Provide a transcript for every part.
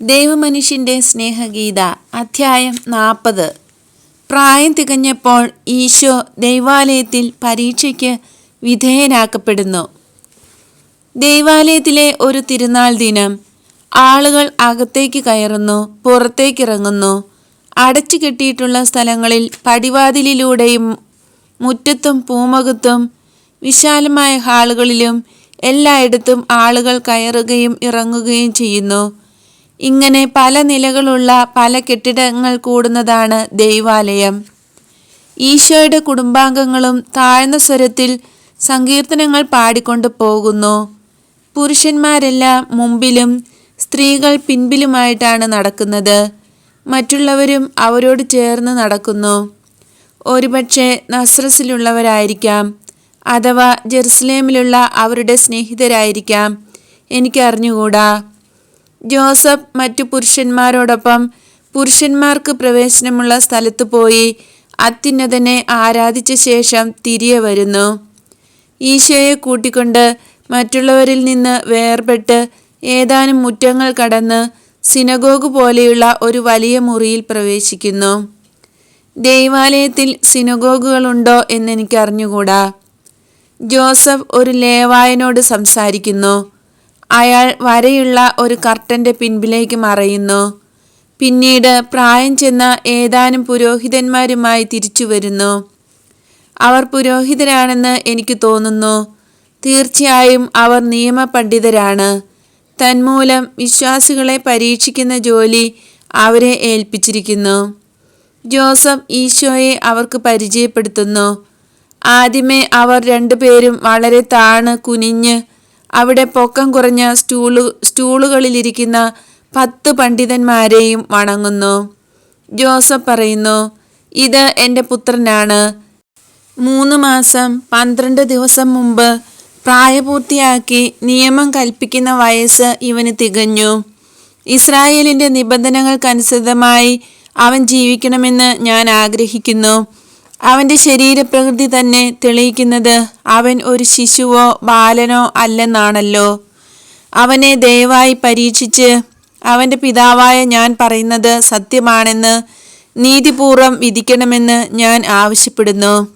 ദൈവമനുഷ്യന്റെ സ്നേഹഗീത അധ്യായം നാൽപ്പത് പ്രായം തികഞ്ഞപ്പോൾ ഈശോ ദൈവാലയത്തിൽ പരീക്ഷയ്ക്ക് വിധേയനാക്കപ്പെടുന്നു. ദൈവാലയത്തിലെ ഒരു തിരുനാൾ ദിനം ആളുകൾ അകത്തേക്ക് കയറുന്നു പുറത്തേക്കിറങ്ങുന്നു. അടച്ചു കെട്ടിയിട്ടുള്ള സ്ഥലങ്ങളിൽ പടിവാതിലിലൂടെയും മുറ്റത്തും പൂമുഖത്തും വിശാലമായ ഹാളുകളിലും എല്ലായിടത്തും ആളുകൾ കയറുകയും ഇറങ്ങുകയും ചെയ്യുന്നു. ഇങ്ങനെ പല നിലകളുള്ള പല കെട്ടിടങ്ങൾ കൂടുന്നതാണ് ദൈവാലയം. ഈശോയുടെ കുടുംബാംഗങ്ങളും താഴ്ന്ന സ്വരത്തിൽ സങ്കീർത്തനങ്ങൾ പാടിക്കൊണ്ട് പോകുന്നു. പുരുഷന്മാരെല്ലാം മുമ്പിലും സ്ത്രീകൾ പിൻപിലുമായിട്ടാണ് നടക്കുന്നത്. മറ്റുള്ളവരും അവരോട് ചേർന്ന് നടക്കുന്നു. ഒരുപക്ഷെ നസ്രസിലുള്ളവരായിരിക്കാം അഥവാ ജെറുസലേമിലുള്ള അവരുടെ സ്നേഹിതരായിരിക്കാം. എനിക്കറിഞ്ഞുകൂടാ. ജോസഫ് മറ്റു പുരുഷന്മാരോടൊപ്പം പുരുഷന്മാർക്ക് പ്രവേശനമുള്ള സ്ഥലത്ത് പോയി അത്യുന്നതനെ ആരാധിച്ച ശേഷം തിരികെ വരുന്നു. ഈശോയെ കൂട്ടിക്കൊണ്ട് മറ്റുള്ളവരിൽ നിന്ന് വേർപെട്ട് ഏതാനും മുറ്റങ്ങൾ കടന്ന് സിനഗോഗ് പോലെയുള്ള ഒരു വലിയ മുറിയിൽ പ്രവേശിക്കുന്നു. ദൈവാലയത്തിൽ സിനഗോഗുകളുണ്ടോ എന്നെനിക്കറിഞ്ഞുകൂടാ. ജോസഫ് ഒരു ലേവായനോട് സംസാരിക്കുന്നു. അയാൾ വരയുള്ള ഒരു കർട്ടന്റെ പിൻപിലേക്ക് മറയുന്നു. പിന്നീട് പ്രായം ചെന്ന ഏതാനും പുരോഹിതന്മാരുമായി തിരിച്ചു വരുന്നു. അവർ പുരോഹിതരാണെന്ന് എനിക്ക് തോന്നുന്നു. തീർച്ചയായും അവർ നിയമപണ്ഡിതരാണ്. തന്മൂലം വിശ്വാസികളെ പരീക്ഷിക്കുന്ന ജോലി അവരെ ഏൽപ്പിച്ചിരിക്കുന്നു. ജോസഫ് ഈശോയെ അവർക്ക് പരിചയപ്പെടുത്തുന്നു. ആദ്യമേ അവർ രണ്ടുപേരും വളരെ താണ് കുനിഞ്ഞ് അവിടെ പൊക്കം കുറഞ്ഞ സ്റ്റൂളു സ്റ്റൂളുകളിലിരിക്കുന്ന പത്ത് പണ്ഡിതന്മാരെയും വണങ്ങുന്നു. ജോസഫ് പറയുന്നു ഇത് എന്റെ പുത്രനാണ്. മൂന്ന് മാസം പന്ത്രണ്ട് ദിവസം മുമ്പ് പ്രായപൂർത്തിയാക്കി നിയമം കൽപ്പിക്കുന്ന വയസ്സ് ഇവന് തികഞ്ഞു. ഇസ്രായേലിന്റെ നിബന്ധനകൾക്കനുസൃതമായി അവൻ ജീവിക്കണമെന്ന് ഞാൻ ആഗ്രഹിക്കുന്നു. അവന്റെ ശരീരപ്രകൃതി തന്നെ തെളിയിക്കുന്നത് അവൻ ഒരു ശിശുവോ ബാലനോ അല്ലെന്നാണല്ലോ. അവനെ ദയവായി പരീക്ഷിച്ച് അവന്റെ പിതാവായ ഞാൻ പറയുന്നത് സത്യമാണെന്ന് നീതിപൂർവം വിധിക്കണമെന്ന് ഞാൻ ആവശ്യപ്പെടുന്നു.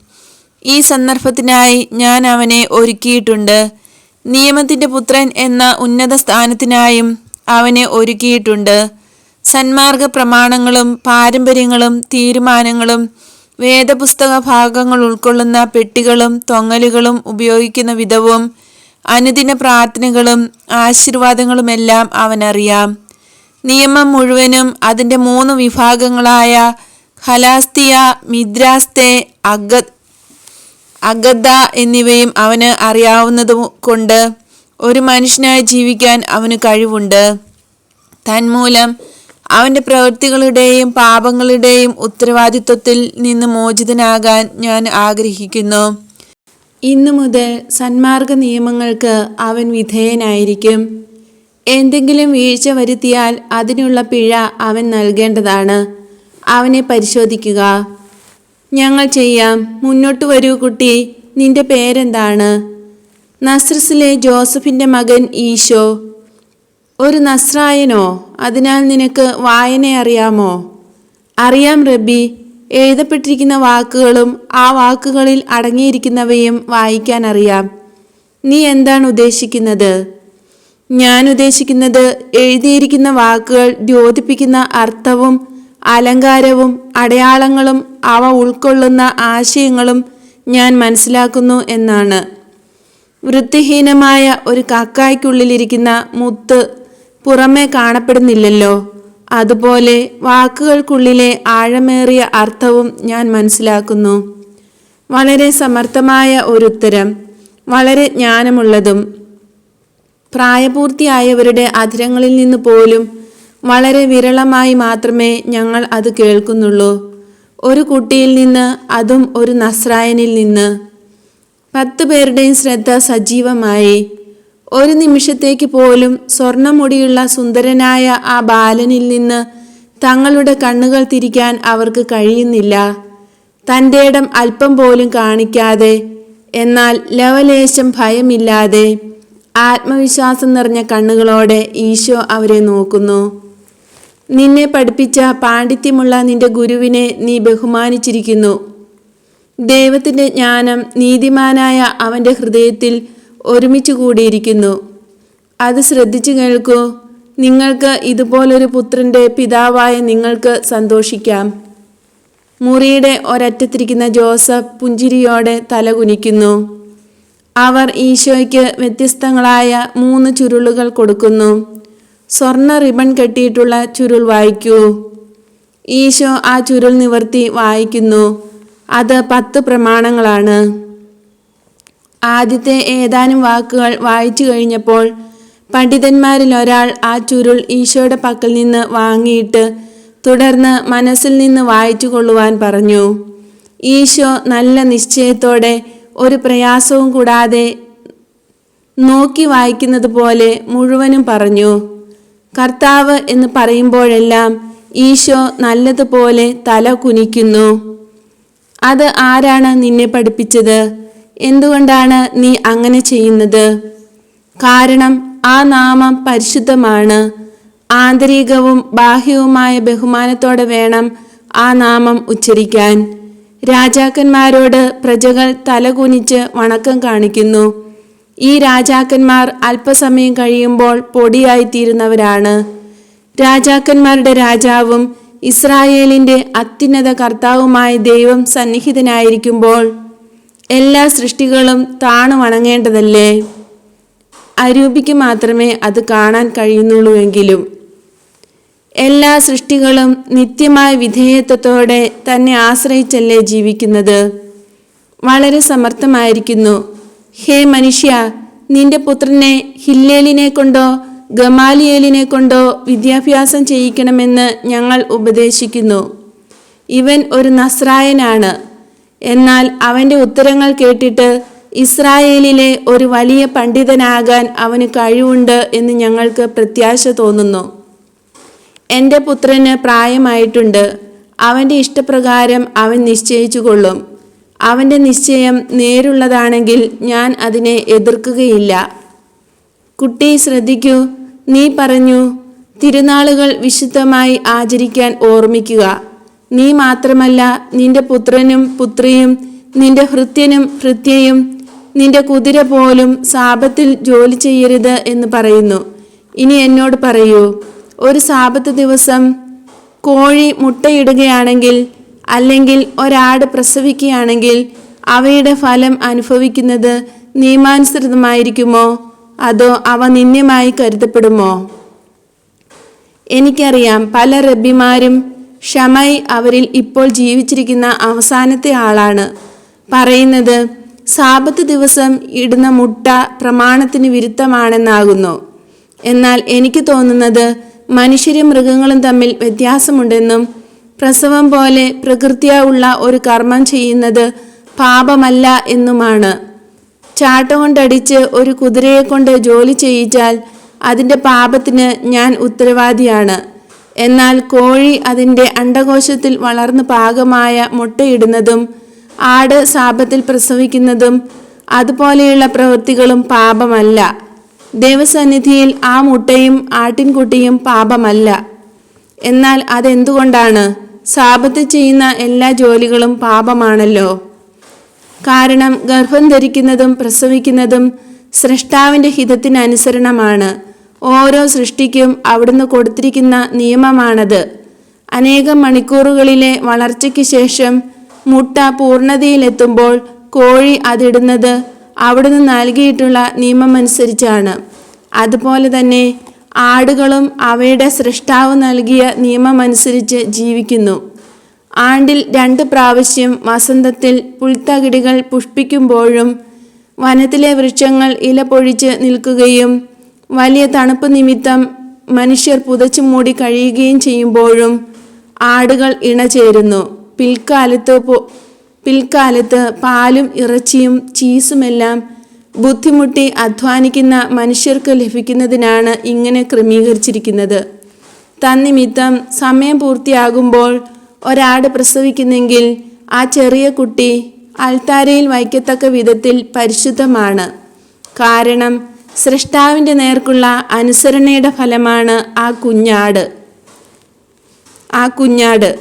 ഈ സന്ദർഭത്തിനായി ഞാൻ അവനെ ഒരുക്കിയിട്ടുണ്ട്. നിയമത്തിന്റെ പുത്രൻ എന്ന ഉന്നത സ്ഥാനത്തിനായും അവനെ ഒരുക്കിയിട്ടുണ്ട്. സന്മാർഗ പ്രമാണങ്ങളും പാരമ്പര്യങ്ങളും തീരുമാനങ്ങളും വേദപുസ്തക ഭാഗങ്ങൾ ഉൾക്കൊള്ളുന്ന പെട്ടികളും തൊങ്ങലുകളും ഉപയോഗിക്കുന്ന വിധവും അനുദിന പ്രാർത്ഥനകളും ആശീർവാദങ്ങളുമെല്ലാം അവനറിയാം. നിയമം മുഴുവനും അതിന്റെ മൂന്ന് വിഭാഗങ്ങളായ ഹലാസ്തിയ മിദ്രാസ്തെ അഗ അഗദ്ദ എന്നിവയും അവന് അറിയാവുന്നത് കൊണ്ട് ഒരു മനുഷ്യനായി ജീവിക്കാൻ അവന് കഴിവുണ്ട്. തന്മൂലം അവന്റെ പ്രവൃത്തികളുടെയും പാപങ്ങളുടെയും ഉത്തരവാദിത്വത്തിൽ നിന്ന് മോചിതനാകാൻ ഞാൻ ആഗ്രഹിക്കുന്നു. ഇന്നു മുതൽ സന്മാർഗ നിയമങ്ങൾക്ക് അവൻ വിധേയനായിരിക്കും. എന്തെങ്കിലും വീഴ്ച വരുത്തിയാൽ അതിനുള്ള പിഴ അവൻ നൽകേണ്ടതാണ്. അവനെ പരിശോധിക്കുക. ഞങ്ങൾ ചെയ്യാം. മുന്നോട്ട് വരൂ കുട്ടി. നിന്റെ പേരെന്താണ്? നസ്രസിലെ ജോസഫിന്റെ മകൻ ഈശോ. ഒരു നസ്രായനോ അതിനാൽ നിനക്ക് വായന അറിയാമോ? അറിയാം റബ്ബി എഴുതപ്പെട്ടിരിക്കുന്ന വാക്കുകളും ആ വാക്കുകളിൽ അടങ്ങിയിരിക്കുന്നവയും വായിക്കാൻ അറിയാം. നീ എന്താണ് ഉദ്ദേശിക്കുന്നത്? ഞാൻ ഉദ്ദേശിക്കുന്നത് എഴുതിയിരിക്കുന്ന വാക്കുകൾ ദ്യോതിപ്പിക്കുന്ന അർത്ഥവും അലങ്കാരവും അടയാളങ്ങളും അവ ഉൾക്കൊള്ളുന്ന ആശയങ്ങളും ഞാൻ മനസ്സിലാക്കുന്നു എന്നാണ്. വൃത്തിഹീനമായ ഒരു കക്കായ്ക്കുള്ളിലിരിക്കുന്ന മുത്ത് പുറമേ കാണപ്പെടുന്നില്ലല്ലോ. അതുപോലെ വാക്കുകൾക്കുള്ളിലെ ആഴമേറിയ അർത്ഥവും ഞാൻ മനസ്സിലാക്കുന്നു. വളരെ സമർത്ഥമായ ഒരു ഉത്തരം വളരെ ജ്ഞാനമുള്ളതും പ്രായപൂർത്തിയായവരുടെ അധരങ്ങളിൽ നിന്ന് പോലും വളരെ വിരളമായി മാത്രമേ ഞങ്ങൾ അത് കേൾക്കുന്നുള്ളൂ. ഒരു കുട്ടിയിൽ നിന്ന് അതും ഒരു നസ്രായനിൽ നിന്ന്. പത്ത് പേരുടെയും ശ്രദ്ധ സജീവമായി. ഒരു നിമിഷത്തേക്ക് പോലും സ്വർണമുടിയുള്ള സുന്ദരനായ ആ ബാലനിൽ നിന്ന് തങ്ങളുടെ കണ്ണുകൾ തിരിക്കാൻ അവർക്ക് കഴിയുന്നില്ല. തന്റെ ഇടം അല്പം പോലും കാണിക്കാതെ എന്നാൽ ലവലേശം ഭയമില്ലാതെ ആത്മവിശ്വാസം നിറഞ്ഞ കണ്ണുകളോടെ ഈശോ അവരെ നോക്കുന്നു. നിന്നെ പഠിപ്പിച്ച പാണ്ഡിത്യമുള്ള നിന്റെ ഗുരുവിനെ നീ ബഹുമാനിച്ചിരിക്കുന്നു. ദൈവത്തിന്റെ ജ്ഞാനം നീതിമാനായ അവന്റെ ഹൃദയത്തിൽ ഒരുമിച്ച് കൂടിയിരിക്കുന്നു. അത് ശ്രദ്ധിച്ചു കേൾക്കൂ. നിങ്ങൾക്ക് ഇതുപോലൊരു പുത്രന്റെ പിതാവായ നിങ്ങൾക്ക് സന്തോഷിക്കാം. മുറിയുടെ ഒരറ്റത്തിരിക്കുന്ന ജോസഫ് പുഞ്ചിരിയോടെ തലകുനിക്കുന്നു അവർ ഈശോയ്ക്ക് വ്യത്യസ്തങ്ങളായ മൂന്ന് ചുരുളുകൾ കൊടുക്കുന്നു. സ്വർണ റിബൺ കെട്ടിയിട്ടുള്ള ചുരുൾ വായിക്കൂ. ഈശോ ആ ചുരുൾ നിവർത്തി വായിക്കുന്നു. അത് പത്ത് പ്രമാണങ്ങളാണ്. ആദ്യത്തെ ഏതാനും വാക്കുകൾ വായിച്ചു കഴിഞ്ഞപ്പോൾ പണ്ഡിതന്മാരിൽ ഒരാൾ ആ ചുരുൾ ഈശോയുടെ പക്കൽ നിന്ന് വാങ്ങിയിട്ട് തുടർന്ന് മനസ്സിൽ നിന്ന് വായിച്ചു കൊള്ളുവാൻ പറഞ്ഞു ഈശോ നല്ല നിശ്ചയത്തോടെ ഒരു പ്രയാസവും കൂടാതെ നോക്കി വായിക്കുന്നത് പോലെ മുഴുവനും പറഞ്ഞു. കർത്താവ് എന്ന് പറയുമ്പോഴെല്ലാം ഈശോ നല്ലതുപോലെ തല കുനിക്കുന്നു. അത് ആരാണ് നിന്നെ പഠിപ്പിച്ചത്? എന്തുകൊണ്ടാണ് നീ അങ്ങനെ ചെയ്യുന്നത്? കാരണം ആ നാമം പരിശുദ്ധമാണ്. ആന്തരികവും ബാഹ്യവുമായ ബഹുമാനത്തോടെ വേണം ആ നാമം ഉച്ചരിക്കാൻ. രാജാക്കന്മാരോട് പ്രജകൾ തലകുനിച്ച് വണക്കം കാണിക്കുന്നു. ഈ രാജാക്കന്മാർ അല്പസമയം കഴിയുമ്പോൾ പൊടിയായിത്തീരുന്നവരാണ്. രാജാക്കന്മാരുടെ രാജാവും ഇസ്രായേലിന്റെ അത്യുന്നത കർത്താവുമായ ദൈവം സന്നിഹിതനായിരിക്കുമ്പോൾ എല്ലാ സൃഷ്ടികളും താണു വണങ്ങേണ്ടതല്ലേ? അരൂപിക്ക് മാത്രമേ അത് കാണാൻ കഴിയുന്നുള്ളൂവെങ്കിലും. എല്ലാ സൃഷ്ടികളും നിത്യമായ വിധേയത്വത്തോടെ തന്നെ ആശ്രയിച്ചല്ലേ ജീവിക്കുന്നത്? വളരെ സമർത്ഥമായിരിക്കുന്നു. ഹേ മനുഷ്യ നിന്റെ പുത്രനെ ഹില്ലേലിനെ കൊണ്ടോ ഗമാലിയേലിനെ കൊണ്ടോ വിദ്യാഭ്യാസം ചെയ്യിക്കണമെന്ന് ഞങ്ങൾ ഉപദേശിക്കുന്നു. ഇവൻ ഒരു നസ്രായനാണ്. എന്നാൽ അവന്റെ ഉത്തരങ്ങൾ കേട്ടിട്ട് ഇസ്രായേലിലെ ഒരു വലിയ പണ്ഡിതനാകാൻ അവന് കഴിവുണ്ട് എന്ന് ഞങ്ങൾക്ക് പ്രത്യാശ തോന്നുന്നു. എന്റെ പുത്രന് പ്രായമായിട്ടുണ്ട്. അവന്റെ ഇഷ്ടപ്രകാരം അവൻ നിശ്ചയിച്ചു കൊള്ളും അവന്റെ നിശ്ചയം നേരുള്ളതാണെങ്കിൽ ഞാൻ അതിനെ എതിർക്കുകയില്ല. കുട്ടി ശ്രദ്ധിക്കൂ. നീ പറഞ്ഞു തിരുനാളുകൾ വിശുദ്ധമായി ആചരിക്കാൻ ഓർമ്മിക്കുക. നീ മാത്രമല്ല നിന്റെ പുത്രനും പുത്രിയും നിന്റെ ഹൃത്യനും ഹൃത്യയും നിന്റെ കുതിര പോലും സാപത്തിൽ ജോലി ചെയ്യരുത് എന്ന് പറയുന്നു. ഇനി എന്നോട് പറയൂ ഒരു സാപത്ത് ദിവസം കോഴി മുട്ടയിടുകയാണെങ്കിൽ അല്ലെങ്കിൽ ഒരാട് പ്രസവിക്കുകയാണെങ്കിൽ അവയുടെ ഫലം അനുഭവിക്കുന്നത് നിയമാനുസൃതമായിരിക്കുമോ? അതോ അവ നിന്ദ്യമായി കരുതപ്പെടുമോ? എനിക്കറിയാം പല റബ്ബിമാരും ഷമൈ അവരിൽ ഇപ്പോൾ ജീവിച്ചിരിക്കുന്ന അവസാനത്തെ ആളാണ്. പറയുന്നത് സാപത്ത് ദിവസം ഇടുന്ന മുട്ട പ്രമാണത്തിന് വിരുദ്ധമാണെന്നാകുന്നു. എന്നാൽ എനിക്ക് തോന്നുന്നത് മനുഷ്യരും മൃഗങ്ങളും തമ്മിൽ വ്യത്യാസമുണ്ടെന്നും പ്രസവം പോലെ പ്രകൃതിയുള്ള ഒരു കർമ്മം ചെയ്യുന്നത് പാപമല്ല എന്നുമാണ്. ചാട്ടം കൊണ്ടടിച്ച് ഒരു കുതിരയെ കൊണ്ട് ജോലി ചെയ്യിച്ചാൽ അതിന്റെ പാപത്തിന് ഞാൻ ഉത്തരവാദിയാണ്. എന്നാൽ കോഴി അതിന്റെ അണ്ടകോശത്തിൽ വളർന്ന് പാകമായ മുട്ടയിടുന്നതും ആട് സാപത്തിൽ പ്രസവിക്കുന്നതും അതുപോലെയുള്ള പ്രവൃത്തികളും പാപമല്ല. ദേവസന്നിധിയിൽ ആ മുട്ടയും ആട്ടിൻകുട്ടിയും പാപമല്ല. എന്നാൽ അതെന്തുകൊണ്ടാണ്? സാപത്ത് ചെയ്യുന്ന എല്ലാ ജോലികളും പാപമാണല്ലോ. കാരണം ഗർഭം ധരിക്കുന്നതും പ്രസവിക്കുന്നതും സൃഷ്ടാവിന്റെ ഹിതത്തിനനുസരണമാണ്. ഓരോ സൃഷ്ടിക്കും അവിടുന്ന് കൊടുത്തിരിക്കുന്ന നിയമമാണത്. അനേകം മണിക്കൂറുകളിലെ വളർച്ചയ്ക്ക് ശേഷം മുട്ട പൂർണതയിലെത്തുമ്പോൾ കോഴി അതിടുന്നത് അവിടുന്ന് നൽകിയിട്ടുള്ള നിയമമനുസരിച്ചാണ്. അതുപോലെ തന്നെ ആടുകളും അവയുടെ സൃഷ്ടാവ് നൽകിയ നിയമമനുസരിച്ച് ജീവിക്കുന്നു. ആണ്ടിൽ രണ്ട് പ്രാവശ്യം വസന്തത്തിൽ പുൽത്തകിടികൾ പുഷ്പിക്കുമ്പോഴും വനത്തിലെ വൃക്ഷങ്ങൾ ഇല പൊഴിച്ച് നിൽക്കുകയും വലിയ തണുപ്പ് നിമിത്തം മനുഷ്യർ പുതച്ചു മൂടി കഴിയുകയും ചെയ്യുമ്പോഴും ആടുകൾ ഇണചേരുന്നു. പിൽക്കാലത്ത് പിൽക്കാലത്ത് പാലും ഇറച്ചിയും ചീസുമെല്ലാം ബുദ്ധിമുട്ടി അധ്വാനിക്കുന്ന മനുഷ്യർക്ക് ലഭിക്കുന്നതിനാണ് ഇങ്ങനെ ക്രമീകരിച്ചിരിക്കുന്നത്. തന്നിമിത്തം സമയം പൂർത്തിയാകുമ്പോൾ ഒരാട് പ്രസവിക്കുന്നെങ്കിൽ ആ ചെറിയ കുട്ടി അൽത്താരയിൽ വയ്ക്കത്തക്ക വിധത്തിൽ പരിശുദ്ധമാണ്. കാരണം സൃഷ്ടാവിന്റെ നേർക്കുള്ള അനുസരണയുടെ ഫലമാണ് ആ കുഞ്ഞാട്. ആ കുഞ്ഞാട്.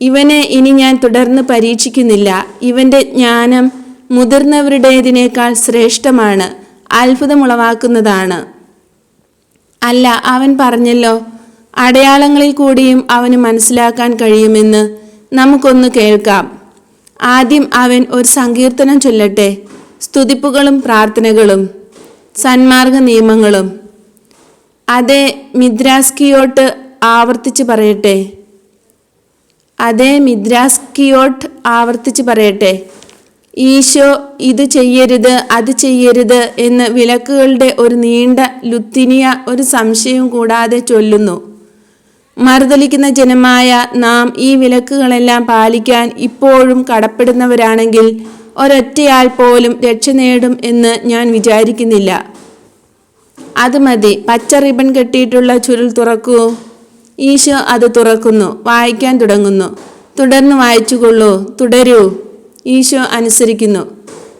ഇവനെ ഇനി ഞാൻ തുടർന്ന് പരീക്ഷിക്കുന്നില്ല. ഇവന്റെ ജ്ഞാനം മുതിർന്നവരുടേതിനേക്കാൾ ശ്രേഷ്ഠമാണ്. അത്ഭുതമുളവാക്കുന്നതാണ്. അല്ല അവൻ പറഞ്ഞല്ലോ അടയാളങ്ങളിൽ കൂടിയും അവന് മനസ്സിലാക്കാൻ കഴിയുമെന്ന് നമുക്കൊന്ന് കേൾക്കാം. ആദ്യം അവൻ ഒരു സങ്കീർത്തനം ചൊല്ലട്ടെ. സ്തുതിപ്പുകളും പ്രാർത്ഥനകളും. സന്മാർഗ നിയമങ്ങളും. അതേ മിദ്രാസ്കിയോട്ട് ആവർത്തിച്ച് പറയട്ടെ. അതേ മിദ്രാസ്കിയോട്ട് ആവർത്തിച്ച് പറയട്ടെ. ഈശോ ഇത് ചെയ്യരുത് അത് ചെയ്യരുത് എന്ന് വിലക്കുകളുടെ ഒരു നീണ്ട ലുത്തിനിയ ഒരു സംശയവും കൂടാതെ ചൊല്ലുന്നു. മറുതലിക്കുന്ന ജനമായ നാം ഈ വിലക്കുകളെല്ലാം പാലിക്കാൻ ഇപ്പോഴും കടപ്പെടുന്നവരാണെങ്കിൽ ഒരൊറ്റയാൾ പോലും രക്ഷ നേടും എന്ന് ഞാൻ വിചാരിക്കുന്നില്ല. അത് മതി പച്ച റിബൺ കെട്ടിയിട്ടുള്ള ചുരുൾ തുറക്കൂ. ഈശോ അത് തുറക്കുന്നു വായിക്കാൻ തുടങ്ങുന്നു. തുടർന്ന് വായിച്ചുകൊള്ളൂ തുടരൂ ഈശോ അനുസരിക്കുന്നു.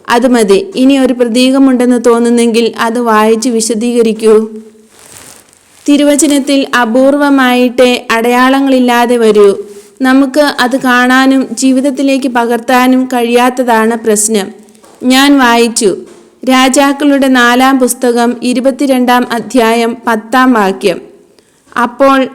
അത് മതി ഇനി ഒരു പ്രതീകമുണ്ടെന്ന് തോന്നുന്നെങ്കിൽ അത് വായിച്ച് വിശദീകരിക്കൂ. തിരുവചനത്തിൽ അപൂർവമായിട്ടേ അടയാളങ്ങളില്ലാതെ വരൂ. നമുക്ക് അത് കാണാനും ജീവിതത്തിലേക്ക് പകർത്താനും കഴിയാത്തതാണ് പ്രശ്നം. ഞാൻ വായിച്ചു. രാജാക്കളുടെ നാലാം പുസ്തകം ഇരുപത്തിരണ്ടാം അധ്യായം പത്താം വാക്യം. അപ്പോൾ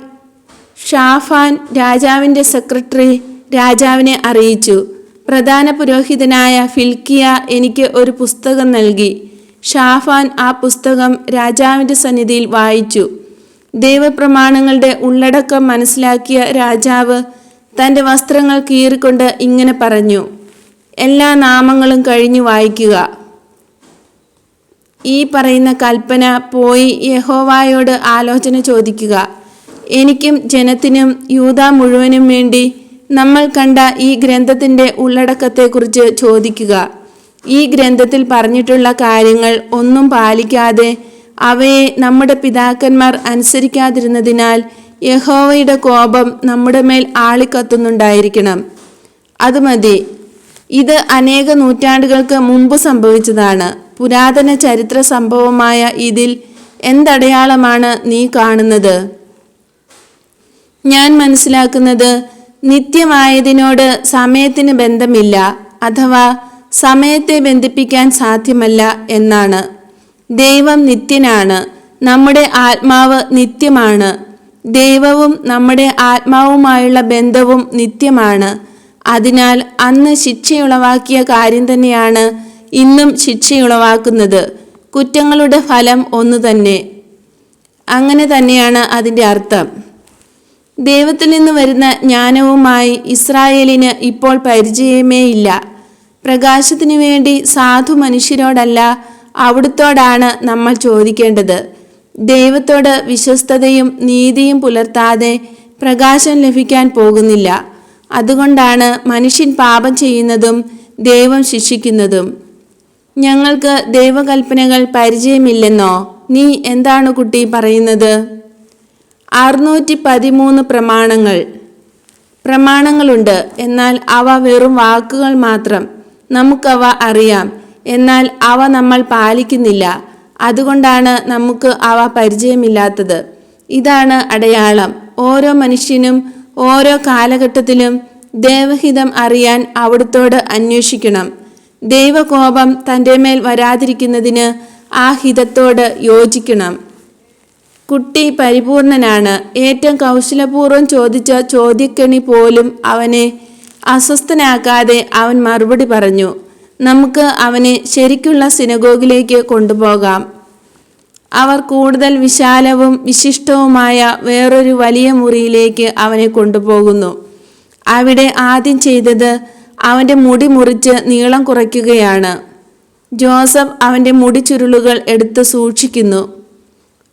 ഷാഫാൻ രാജാവിന്റെ സെക്രട്ടറി രാജാവിനെ അറിയിച്ചു. പ്രധാന പുരോഹിതനായ ഫിൽക്കിയ എനിക്ക് ഒരു പുസ്തകം നൽകി. ഷാഫാൻ ആ പുസ്തകം രാജാവിന്റെ സന്നിധിയിൽ വായിച്ചു. ദൈവപ്രമാണങ്ങളുടെ ഉള്ളടക്കം മനസ്സിലാക്കിയ രാജാവ് തന്റെ വസ്ത്രങ്ങൾ കീറിക്കൊണ്ട് ഇങ്ങനെ പറഞ്ഞു എല്ലാ നാമങ്ങളും കഴിഞ്ഞു വായിക്കുക. ഈ പറയുന്ന കൽപ്പന പോയി യഹോവായോട് ആലോചന ചോദിക്കുക. എനിക്കും ജനത്തിനും യൂത മുഴുവനും വേണ്ടി നമ്മൾ കണ്ട ഈ ഗ്രന്ഥത്തിന്റെ ഉള്ളടക്കത്തെക്കുറിച്ച് ചോദിക്കുക. ഈ ഗ്രന്ഥത്തിൽ പറഞ്ഞിട്ടുള്ള കാര്യങ്ങൾ ഒന്നും പാലിക്കാതെ അവയെ നമ്മുടെ പിതാക്കന്മാർ അനുസരിക്കാതിരുന്നതിനാൽ യഹോവയുടെ കോപം നമ്മുടെ മേൽ ആളിക്കത്തുന്നുണ്ടായിരിക്കണം. അത് മതി. ഇത് അനേക നൂറ്റാണ്ടുകൾക്ക് മുമ്പ് സംഭവിച്ചതാണ്. പുരാതന ചരിത്ര സംഭവമായ ഇതിൽ എന്തടയാളമാണ് നീ കാണുന്നത്? ഞാൻ മനസ്സിലാക്കുന്നത് നിത്യമായതിനോട് സമയത്തിന് ബന്ധമില്ല അഥവാ സമയത്തെ ബന്ധിപ്പിക്കാൻ സാധ്യമല്ല എന്നാണ്. ദൈവം നിത്യനാണ്. നമ്മുടെ ആത്മാവ് നിത്യമാണ്. ദൈവവും നമ്മുടെ ആത്മാവുമായുള്ള ബന്ധവും നിത്യമാണ്. അതിനാൽ അന്ന് ശിക്ഷയുളവാക്കിയ കാര്യം തന്നെയാണ് ഇന്നും ശിക്ഷയുളവാക്കുന്നത്. കുറ്റങ്ങളുടെ ഫലം ഒന്നു തന്നെ. അങ്ങനെ തന്നെയാണ് അതിന്റെ അർത്ഥം. ദൈവത്തിൽ നിന്ന് വരുന്ന ജ്ഞാനവുമായി ഇസ്രായേലിന് ഇപ്പോൾ പരിചയമേ ഇല്ല. പ്രകാശത്തിനു വേണ്ടി സാധു മനുഷ്യരോടല്ല അവിടുത്തോടാണ് നമ്മൾ ചോദിക്കേണ്ടത്. ദൈവത്തോട് വിശ്വസ്തതയും നീതിയും പുലർത്താതെ പ്രകാശം ലഭിക്കാൻ പോകുന്നില്ല. അതുകൊണ്ടാണ് മനുഷ്യൻ പാപം ചെയ്യുന്നതും ദൈവം ശിക്ഷിക്കുന്നതും. ഞങ്ങൾക്ക് ദൈവകൽപ്പനകൾ പരിചയമില്ലെന്നോ? നീ എന്താണ് കുട്ടി പറയുന്നത്? അറുന്നൂറ്റി പതിമൂന്ന് പ്രമാണങ്ങൾ. പ്രമാണങ്ങളുണ്ട്. എന്നാൽ അവ വെറും വാക്കുകൾ മാത്രം. നമുക്കവ അറിയാം. എന്നാൽ അവ നമ്മൾ പാലിക്കുന്നില്ല. അതുകൊണ്ടാണ് നമുക്ക് അവ പരിചയമില്ലാത്തത്. ഇതാണ് അടയാളം. ഓരോ മനുഷ്യനും ഓരോ കാലഘട്ടത്തിലും ദേവഹിതം അറിയാൻ അവിടുത്തോട് അന്വേഷിക്കണം. ദൈവകോപം തന്റെ മേൽ വരാതിരിക്കുന്നതിന് ആ ഹിതത്തോട് യോജിക്കണം. കുട്ടി പരിപൂർണനാണ്. ഏറ്റവും കൗശലപൂർവം ചോദിച്ച ചോദ്യക്കണി പോലും അവനെ അസ്വസ്ഥനാക്കാതെ അവൻ മറുപടി പറഞ്ഞു. നമുക്ക് അവനെ ശരിക്കുള്ള സിനഗോഗിലേക്ക് കൊണ്ടുപോകാം. അവർ കൂടുതൽ വിശാലവും വിശിഷ്ടവുമായ വേറൊരു വലിയ മുറിയിലേക്ക് അവനെ കൊണ്ടുപോകുന്നു. അവിടെ ആദ്യം ചെയ്തത് അവന്റെ മുടി മുറിച്ച് നീളം കുറയ്ക്കുകയാണ്. ജോസഫ് അവന്റെ മുടി ചുരുളുകൾ എടുത്ത് സൂക്ഷിക്കുന്നു.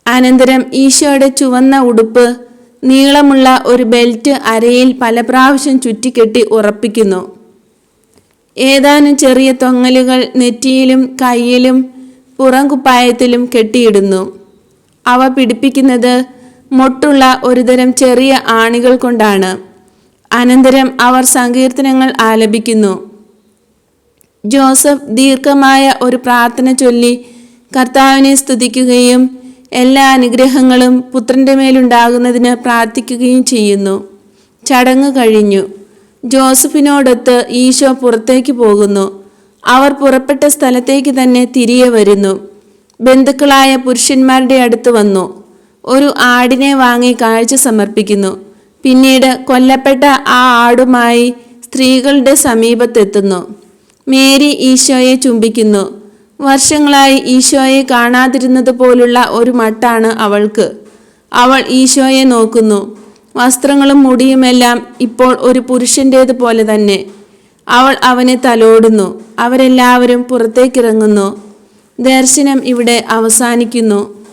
അനന്തരം ഈശോയുടെ ചുവന്ന ഉടുപ്പ് നീളമുള്ള ഒരു ബെൽറ്റ് അരയിൽ പല പ്രാവശ്യം ചുറ്റിക്കെട്ടി ഉറപ്പിക്കുന്നു. ഏതാനും ചെറിയ തൊങ്ങലുകൾ നെറ്റിയിലും കയ്യിലും പുറംകുപ്പായത്തിലും കെട്ടിയിടുന്നു. അവ പിടിപ്പിക്കുന്നത് മൊട്ടുള്ള ഒരുതരം ചെറിയ ആണികൾ കൊണ്ടാണ്. അനന്തരം അവർ സങ്കീർത്തനങ്ങൾ ആലപിക്കുന്നു. ജോസഫ് ദീർഘമായ ഒരു പ്രാർത്ഥന ചൊല്ലി കർത്താവിനെ സ്തുതിക്കുകയും എല്ലാ അനുഗ്രഹങ്ങളും പുത്രന്റെ മേലുണ്ടാകുന്നതിന് പ്രാർത്ഥിക്കുകയും ചെയ്യുന്നു. ചടങ്ങ് കഴിഞ്ഞു. ജോസഫിനോടൊത്ത് ഈശോ പുറത്തേക്ക് പോകുന്നു. അവർ പുറപ്പെട്ട സ്ഥലത്തേക്ക് തന്നെ തിരികെ വരുന്നു. ബന്ധുക്കളായ പുരുഷന്മാരുടെ അടുത്ത് വന്നു. ഒരു ആടിനെ വാങ്ങി കാഴ്ച സമർപ്പിക്കുന്നു. പിന്നീട് കൊല്ലപ്പെട്ട ആ ആടുമായി സ്ത്രീകളുടെ സമീപത്തെത്തുന്നു. മേരി ഈശോയെ ചുംബിക്കുന്നു. വർഷങ്ങളായി ഈശോയെ കാണാതിരുന്നത് പോലുള്ള ഒരു മട്ടാണ് അവൾക്ക്. അവൾ ഈശോയെ നോക്കുന്നു. വസ്ത്രങ്ങളും മുടിയുമെല്ലാം ഇപ്പോൾ ഒരു പുരുഷന്റേത് പോലെ തന്നെ. അവൾ അവനെ തലോടുന്നു. അവരെല്ലാവരും പുറത്തേക്കിറങ്ങുന്നു. ദർശനം ഇവിടെ അവസാനിക്കുന്നു.